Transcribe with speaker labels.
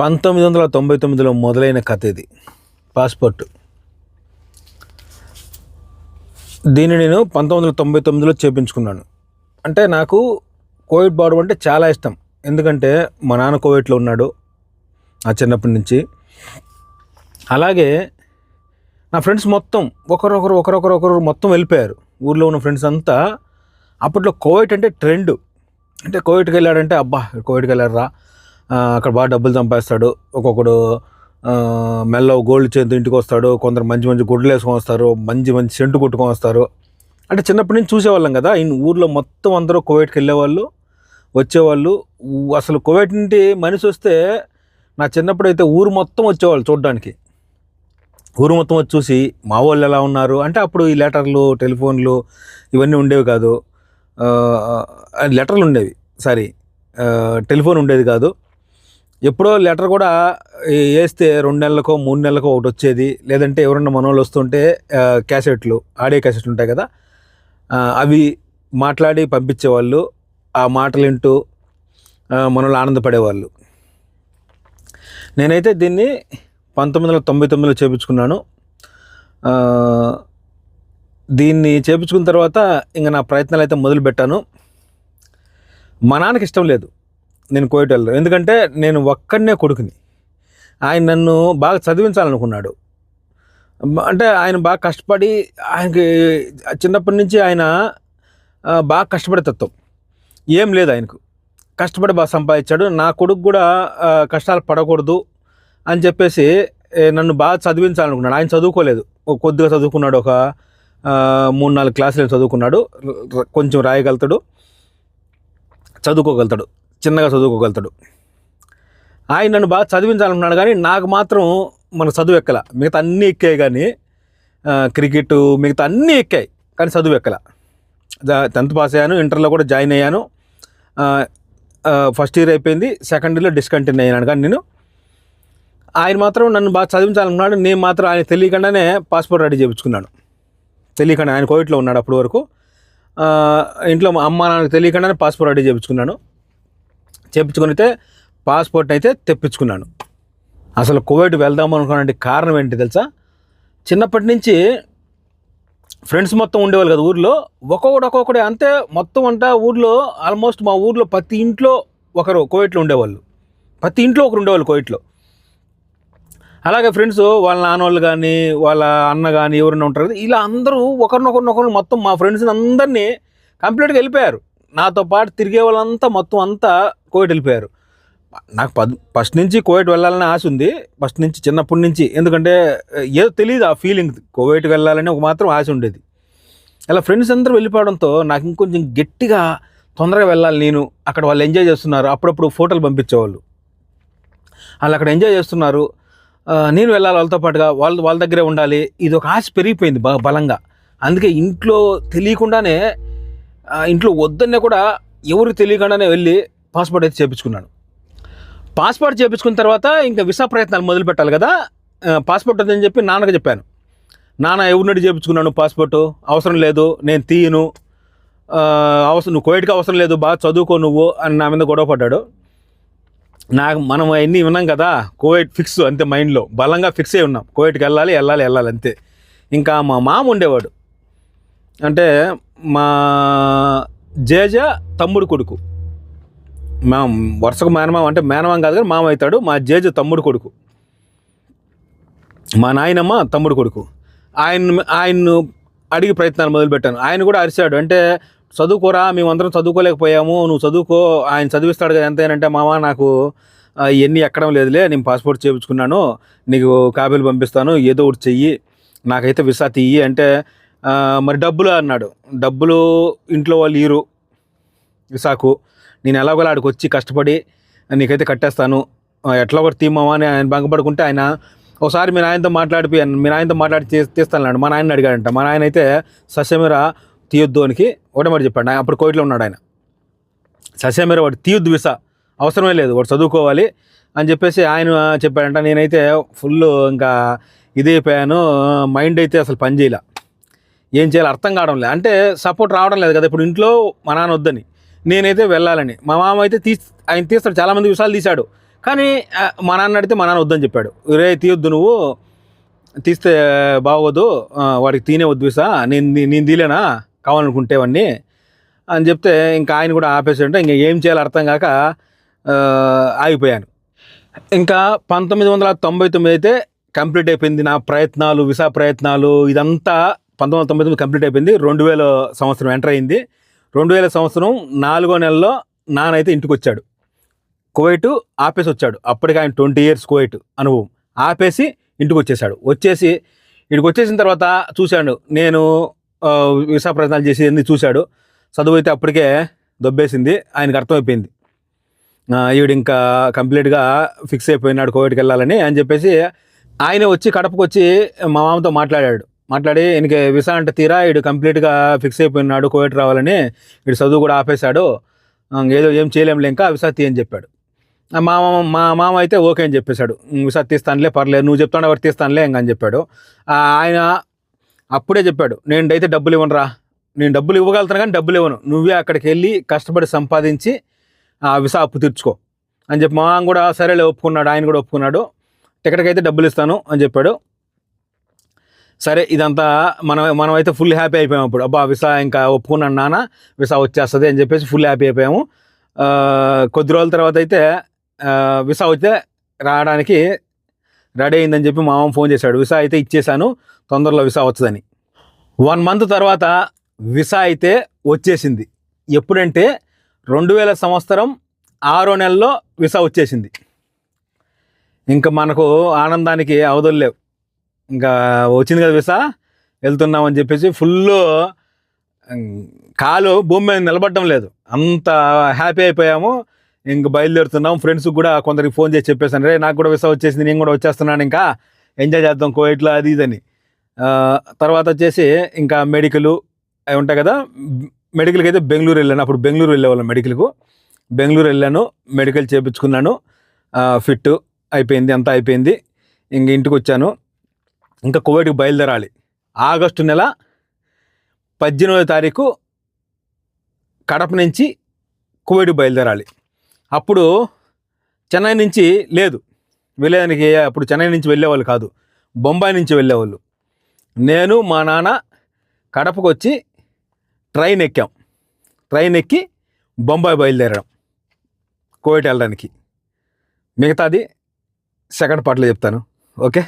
Speaker 1: పంతొమ్మిది వందల తొంభై తొమ్మిదిలో మొదలైన కథ ఇది. పాస్పోర్ట్. దీన్ని నేను పంతొమ్మిది వందల తొంభై తొమ్మిదిలో చేపించుకున్నాను. అంటే నాకు కోవిడ్ బార్డర్ అంటే చాలా ఇష్టం. ఎందుకంటే మా నాన్న కోవిడ్లో ఉన్నాడు ఆ చిన్నప్పటి నుంచి. అలాగే నా ఫ్రెండ్స్ మొత్తం ఒకరొకరు ఒకరొకరు ఒకరు మొత్తం వెళ్ళిపోయారు. ఊర్లో ఉన్న ఫ్రెండ్స్ అంతా అప్పట్లో కోవిడ్ అంటే ట్రెండ్. అంటే కోవిడ్కి వెళ్ళాడంటే అబ్బా కోవిడ్కి వెళ్ళారా అక్కడ బాగా డబ్బులు సంపాదిస్తాడు. ఒక్కొక్కడు మెల్ల గోల్డ్ చేతి ఇంటికి వస్తాడు. కొందరు మంచి మంచి గుడ్లు వేసుకొని వస్తారు. మంచి మంచి సెంటు కొట్టుకొని వస్తారు. అంటే చిన్నప్పటి నుంచి చూసేవాళ్ళం కదా. ఈ ఊర్లో మొత్తం అందరూ కోవిడ్కి వెళ్ళేవాళ్ళు వచ్చేవాళ్ళు. అసలు కోవిడ్ నుండి మనిషి వస్తే నా చిన్నప్పుడు అయితే ఊరు మొత్తం వచ్చేవాళ్ళు చూడడానికి. ఊరు మొత్తం వచ్చి చూసి మా వాళ్ళు ఎలా ఉన్నారు? అంటే అప్పుడు ఈ లెటర్లు టెలిఫోన్లు ఇవన్నీ ఉండేవి కాదు. లెటర్లు ఉండేవి. సారీ టెలిఫోన్ ఉండేది కాదు. ఎప్పుడో లెటర్ కూడా వేస్తే రెండు నెలలకో మూడు నెలలకో ఒకటి వచ్చేది. లేదంటే ఎవరన్నా మనోళ్ళు వస్తుంటే క్యాసెట్లు ఆడియో క్యాసెట్లు ఉంటాయి కదా. అవి మాట్లాడి పంపించేవాళ్ళు ఆ మాటలు వింటూ ఆ, ఆనందపడేవాళ్ళు. నేనైతే దీన్ని పంతొమ్మిది వందల తొంభై తొమ్మిదిలో చేపించుకున్నాను. దీన్ని చేపించుకున్న తర్వాత ఇంకా నా ప్రయత్నాలు అయితే మొదలుపెట్టాను. మా నాన్నకి ఇష్టం లేదు. నేను కోయట ఎందుకంటే నేను ఒక్కడనే కొడుకుని. ఆయన నన్ను బాగా చదివించాలనుకున్నాడు. అంటే ఆయన బాగా కష్టపడి ఆయనకి చిన్నప్పటి నుంచి ఆయన బాగా కష్టపడే తత్వం. ఏం లేదు ఆయనకు. కష్టపడి బాగా సంపాదించాడు. నా కొడుకు కూడా కష్టాలు పడకూడదు అని చెప్పేసి నన్ను బాగా చదివించాలనుకున్నాడు. ఆయన చదువుకోలేదు. కొద్దిగా చదువుకున్నాడు. ఒక మూడు నాలుగు క్లాసులు చదువుకున్నాడు. కొంచెం రాయగలుగుతాడు. చదువుకోగలుగుతాడు. చిన్నగా చదువుకోగలుగుతాడు. ఆయన నన్ను బాగా చదివించాలనుకున్నాడు కానీ నాకు మాత్రం మన చదువు ఎక్కల. మిగతా అన్నీ ఎక్కాయి కానీ క్రికెట్ మిగతా అన్నీ ఎక్కాయి కానీ చదువు ఎక్కల. టెన్త్ పాస్ అయ్యాను ఇంటర్లో కూడా జాయిన్ అయ్యాను. ఫస్ట్ ఇయర్ అయిపోయింది సెకండ్ ఇయర్లో డిస్కంటిన్యూ అయ్యాను కానీ నేను. ఆయన మాత్రం నన్ను బాగా చదివించాలనుకున్నాడు నేను మాత్రం ఆయన తెలియకుండానే పాస్పోర్ట్ రెడీ చేయించుకున్నాను. తెలియకుండా ఆయన కోవిడ్లో ఉన్నాడు అప్పటి వరకు. ఇంట్లో మా అమ్మ నాన్నకు తెలియకుండానే పాస్పోర్ట్ రెడీ చేయించుకున్నాను. చేయించుకునితే పాస్పోర్ట్ అయితే తెప్పించుకున్నాను. అసలు కోవిడ్ వెళ్దాం అనుకున్న కారణం ఏంటి తెలుసా? చిన్నప్పటి నుంచి ఫ్రెండ్స్ మొత్తం ఉండేవాళ్ళు కదా ఊర్లో. ఒక్కొక్కడు ఒక్కొక్కడే అంతే మొత్తం అంట ఊర్లో ఆల్మోస్ట్ మా ఊర్లో ప్రతి ఇంట్లో ఒకరు కోవిడ్లో ఉండేవాళ్ళు. ప్రతి ఇంట్లో ఒకరు ఉండేవాళ్ళు కోవిడ్లో అలాగే ఫ్రెండ్స్ వాళ్ళ నాన్నోళ్ళు కానీ వాళ్ళ అన్న కానీ ఎవరైనా ఉంటారు కదా ఇలా అందరూ ఒకరినొకరినొకరు మొత్తం మా ఫ్రెండ్స్ని అందరినీ కంప్లీట్గా వెళ్ళిపోయారు. నాతో పాటు తిరిగే వాళ్ళంతా మొత్తం అంతా కోవిడ్ వెళ్ళిపోయారు. నాకు పద్ ఫస్ట్ నుంచి కోవిడ్ వెళ్ళాలని ఆశ ఉంది. ఫస్ట్ నుంచి చిన్నప్పటి నుంచి. ఎందుకంటే ఏదో తెలియదు ఆ ఫీలింగ్ కోవిట్ వెళ్ళాలని ఒక మాత్రం ఆశ ఉండేది. ఇలా ఫ్రెండ్స్ అందరూ వెళ్ళిపోవడంతో నాకు ఇంకొంచెం గట్టిగా తొందరగా వెళ్ళాలి నేను. అక్కడ వాళ్ళు ఎంజాయ్ చేస్తున్నారు. అప్పుడప్పుడు ఫోటోలు పంపించేవాళ్ళు. వాళ్ళు అక్కడ ఎంజాయ్ చేస్తున్నారు. నేను వెళ్ళాలి వాళ్ళతో పాటుగా. వాళ్ళు వాళ్ళ దగ్గరే ఉండాలి. ఇది ఒక ఆశ పెరిగిపోయింది బాగా బలంగా. అందుకే ఇంట్లో తెలియకుండానే ఇంట్లో వద్దనే కూడా ఎవరికి తెలియకుండానే వెళ్ళి పాస్పోర్ట్ అయితే చేయించుకున్నాను పాస్పోర్ట్ చేపించుకున్న తర్వాత ఇంకా విసా ప్రయత్నాలు మొదలు పెట్టాలి కదా. పాస్పోర్ట్ వద్దని చెప్పి నాన్నకు చెప్పాను. నాన్న ఎవరినడి చేపించుకున్నాను పాస్పోర్టు? అవసరం లేదు నేను తీయను. అవసరం నువ్వు కోవిడ్కి అవసరం లేదు బాగా చదువుకో నువ్వు అని నా మీద గొడవ పడ్డాడు. నాకు మనం అవన్నీ విన్నాం కదా కోవిడ్ ఫిక్స్ అంతే మైండ్లో. బలంగా ఫిక్స్ అయి ఉన్నాం. కోవిడ్కి వెళ్ళాలి వెళ్ళాలి వెళ్ళాలి అంతే. ఇంకా మా మామ ఉండేవాడు. అంటే మా జేజ తమ్ముడు కొడుకు. మా వరుసకు మేనమామ అంటే మేనమామ కాదు కానీ మామ అవుతాడు. మా జేజ తమ్ముడు కొడుకు. మా నాయనమ్మ తమ్ముడు కొడుకు. ఆయన ఆయన్ను అడిగి ప్రయత్నాలు మొదలుపెట్టాను. ఆయన కూడా అరిచాడు. అంటే చదువుకోరా మేమందరం చదువుకోలేకపోయాము. నువ్వు చదువుకో ఆయన చదివిస్తాడు కదా ఎంతైనా మామ నాకు ఇవన్నీ ఎక్కడం లేదులే నేను పాస్పోర్ట్ చేయించుకున్నాను. నీకు కాపీలు పంపిస్తాను ఏదో ఒకటి చెయ్యి. నాకైతే విసా తీయి. అంటే మరి డబ్బులు అన్నాడు. డబ్బులు ఇంట్లో వాళ్ళు ఇరు విసాకు. నేను ఎలాగోలా ఆడికి వచ్చి కష్టపడి నీకైతే కట్టేస్తాను. ఎట్లా ఒకటి తీమావా అని ఆయన బంగపడుకుంటే ఆయన ఒకసారి మీ నాయనతో మాట్లాడిపోయి మీ నాయనతో మాట్లాడి తీ- తీస్తాను మా నాయన అడిగాడంట. మా నాయన అయితే సస్యమీర తీయొద్దు అనికి ఒకటే చెప్పాడు. ఆయన అప్పుడు కోవిడ్లో ఉన్నాడు ఆయన. సస్యమీర వాడు తీయొద్దు విసా. అవసరమే లేదు. వాడు చదువుకోవాలి అని చెప్పేసి ఆయన చెప్పాడంట. నేనైతే ఫుల్ ఇంకా ఇది అయిపోయాను. మైండ్ అయితే అసలు పని ఏం చేయాలో అర్థం కావడం లేదు అంటే సపోర్ట్ రావడం లేదు కదా. ఇప్పుడు ఇంట్లో మా నాన్న వద్దని. నేనైతే వెళ్ళాలని. మా మామ అయితే తీ ఆయన తీస్తాడు చాలామంది విషయాలు తీశాడు. కానీ మా నాన్న అడిగితే మా నాన్న వద్దని చెప్పాడు. రే తీయొద్దు నువ్వు. తీస్తే బాగోదు. వాడికి తీనే వద్దు విసా. నేను నేను తీలేనా? కావాలనుకుంటే వాడిని అని చెప్తే ఇంకా ఆయన కూడా ఆపేసాడంటే ఇంకా ఏం చేయాలో అర్థం కాక ఆగిపోయాను. ఇంకా పంతొమ్మిది వందల తొంభై తొమ్మిది అయితే కంప్లీట్ అయిపోయింది నా ప్రయత్నాలు విసా ప్రయత్నాలు ఇదంతా పంతొమ్మిది వందల తొంభై తొమ్మిది కంప్లీట్ అయిపోయింది. రెండు వేల సంవత్సరం ఎంటర్ అయింది. రెండు వేల సంవత్సరం నాలుగో నెలలో నానైతే ఇంటికి వచ్చాడు కువైట్ ఆపేసి వచ్చాడు అప్పటికి ఆయన ట్వంటీ ఇయర్స్ కువైట్ అనుభవం ఆపేసి ఇంటికి వచ్చేసాడు వచ్చేసి ఇక్కడికి వచ్చేసిన తర్వాత చూశాడు. నేను ఆ, విసా ప్రయత్నాలు చేసి అన్ని చూశాడు. చదువు అయితే అప్పటికే దొబ్బేసింది. ఆయనకు అర్థమైపోయింది. ఈవిడ ఇంకా కంప్లీట్గా ఫిక్స్ అయిపోయినాడు కోవిడ్కి వెళ్ళాలని అని చెప్పేసి ఆయన వచ్చి కడపకు వచ్చి మా మామతో మాట్లాడాడు. మాట్లాడి ఈయనకి విసా అంటే తీరా ఈడు కంప్లీట్గా ఫిక్స్ అయిపోయినాడు కోవిడ్ రావాలని వీడు చదువు కూడా ఆపేశాడు. ఏదో ఏం చేయలేంలే ఇంకా విసా తీయని చెప్పాడు. ఆ మా మామ మా మామ అయితే ఓకే అని చెప్పేశాడు. విసా తీస్తానులే పర్లేదు నువ్వు చెప్తాను ఎవరు తీస్తానులే ఇంకా అని చెప్పాడు. ఆయన అప్పుడే చెప్పాడు నేను అయితే డబ్బులు ఇవ్వనురా. నేను డబ్బులు ఇవ్వగలుగుతాను కానీ డబ్బులు ఇవ్వను. నువ్వే అక్కడికి వెళ్ళి కష్టపడి సంపాదించి ఆ విసా అప్పు తీర్చుకో. అని చెప్పి మా మామ కూడా సరేలే ఒప్పుకున్నాడు. ఆయన కూడా ఒప్పుకున్నాడు. టికెట్కి అయితే డబ్బులు ఇస్తాను అని చెప్పాడు. సరే ఇదంతా మనం మనమైతే ఫుల్ హ్యాపీ అయిపోయాము అప్పుడు. అబ్బా విసా ఇంకా ఒప్పుకున్నాను నాన్న విసా వచ్చేస్తుంది అని చెప్పేసి ఫుల్ హ్యాపీ అయిపోయాము. కొద్ది రోజుల తర్వాత అయితే విసా అయితే రావడానికి రెడీ అయిందని చెప్పి మా మామ ఫోన్ చేశాడు. విసా అయితే ఇచ్చేసాను తొందరలో విసా వచ్చదని. వన్ మంత్ తర్వాత విసా అయితే వచ్చేసింది. ఎప్పుడంటే రెండు వేల సంవత్సరం ఆరో నెలలో విసా వచ్చేసింది. ఇంకా మనకు ఆనందానికి అవధులు లేవు. ఇంకా వచ్చింది కదా విసా? వెళ్తున్నామని చెప్పేసి ఫుల్ కాలు భూమి మీద నిలబడడం లేదు. అంత హ్యాపీ అయిపోయాము. ఇంక బయలుదేరుతున్నాం. ఫ్రెండ్స్కి కూడా కొందరికి ఫోన్ చేసి చెప్పేసాను రే నాకు కూడా విసా వచ్చేసింది నేను కూడా వచ్చేస్తున్నాను ఇంకా. ఎంజాయ్ చేద్దాం కోవిడ్లో అది ఇదని. తర్వాత వచ్చేసి ఇంకా మెడికల్ అవి ఉంటాయి కదా మెడికల్కి అయితే బెంగళూరు వెళ్ళాను. అప్పుడు బెంగళూరు వెళ్ళేవాళ్ళం మెడికల్కు. బెంగళూరు వెళ్ళాను మెడికల్ చేయించుకున్నాను ఫిట్ అయిపోయింది అంతా అయిపోయింది. ఇంక ఇంటికి వచ్చాను. ఇంకా కువైట్కి బయలుదేరాలి. ఆగస్టు నెల పద్దెనిమిదో తారీఖు కడప నుంచి కువైట్కి బయలుదేరాలి. అప్పుడు చెన్నై నుంచి లేదు. వెళ్ళేదానికి అప్పుడు చెన్నై నుంచి వెళ్ళేవాళ్ళు కాదు. బొంబాయి నుంచి వెళ్ళేవాళ్ళు. నేను మా నాన్న కడపకు వచ్చి ట్రైన్ ఎక్కాం. ట్రైన్ ఎక్కి బొంబాయి బయలుదేరాం. కోవిట్ వెళ్ళడానికి. మిగతాది సెకండ్ పార్ట్లో చెప్తాను. ఓకే?